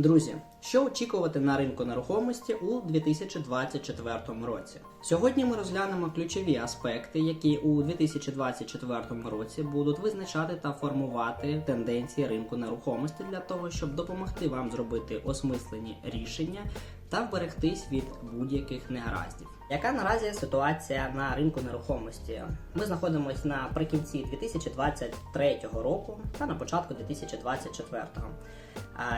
Друзі, що очікувати на ринку нерухомості у 2024 році? Сьогодні ми розглянемо ключові аспекти, які у 2024 році будуть визначати та формувати тенденції ринку нерухомості для того, щоб допомогти вам зробити осмислені рішення та вберегтись від будь-яких негараздів. Яка наразі ситуація на ринку нерухомості? Ми знаходимося наприкінці 2023 року та на початку 2024. А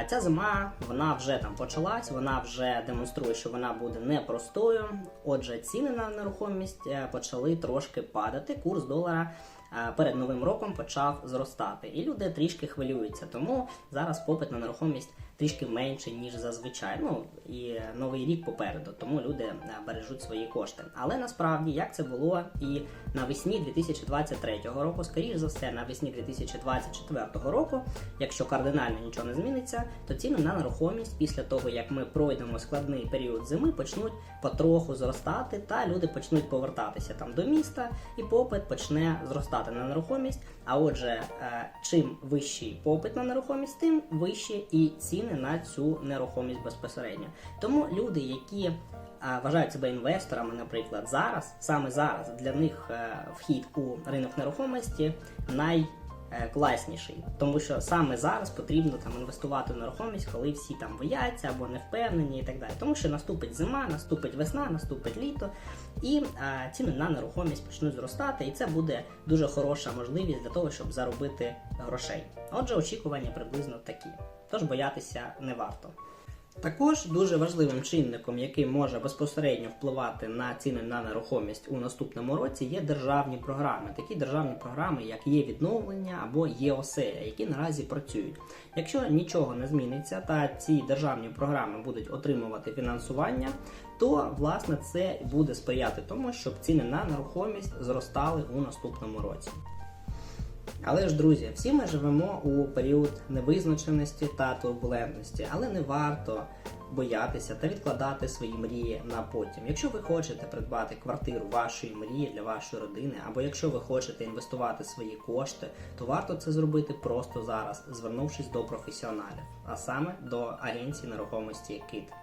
Ця зима вона вже там почалась, вона вже демонструє, що вона буде непростою. Отже, ціни на нерухомість е, почали трошки падати. Курс долара е, перед новим роком почав зростати, і люди трішки хвилюються. Тому зараз попит на нерухомість трішки менший ніж зазвичай. Ну і новий рік попереду, тому люди е, бережуть свої кошти. Але насправді як це було і навесні 2023 року, скоріш за все, навесні 2024 року, якщо кардинально нічого не зміниться, то ціни на нерухомість після того, як ми пройдемо складний період зими, почнуть потроху зростати, та люди почнуть повертатися там до міста, і попит почне зростати на нерухомість. А отже, е, чим вищий попит на нерухомість, тим вищі і ціни на цю нерухомість безпосередньо. Тому люди, які вважають себе інвесторами, наприклад, зараз, саме зараз для них е, вхід у ринок нерухомості найкласніший, тому що саме зараз потрібно там інвестувати в нерухомість, коли всі там бояться або не впевнені, і так далі. Тому що наступить зима, наступить весна, наступить літо, і а, ціни на нерухомість почнуть зростати, і це буде дуже хороша можливість для того, щоб заробити грошей. Отже, очікування приблизно такі. Тож боятися не варто. Також дуже важливим чинником, який може безпосередньо впливати на ціни на нерухомість у наступному році, є державні програми. Такі державні програми, як є відновлення або є ОСЕЯ, які наразі працюють. Якщо нічого не зміниться, та ці державні програми будуть отримувати фінансування, то власне це буде сприяти тому, щоб ціни на нерухомість зростали у наступному році. Але ж, друзі, всі ми живемо у період невизначеності та турбулентності, але не варто боятися та відкладати свої мрії на потім. Якщо ви хочете придбати квартиру вашої мрії для вашої родини, або якщо ви хочете інвестувати свої кошти, то варто це зробити просто зараз, звернувшись до професіоналів, а саме до агенції нерухомості КИТ.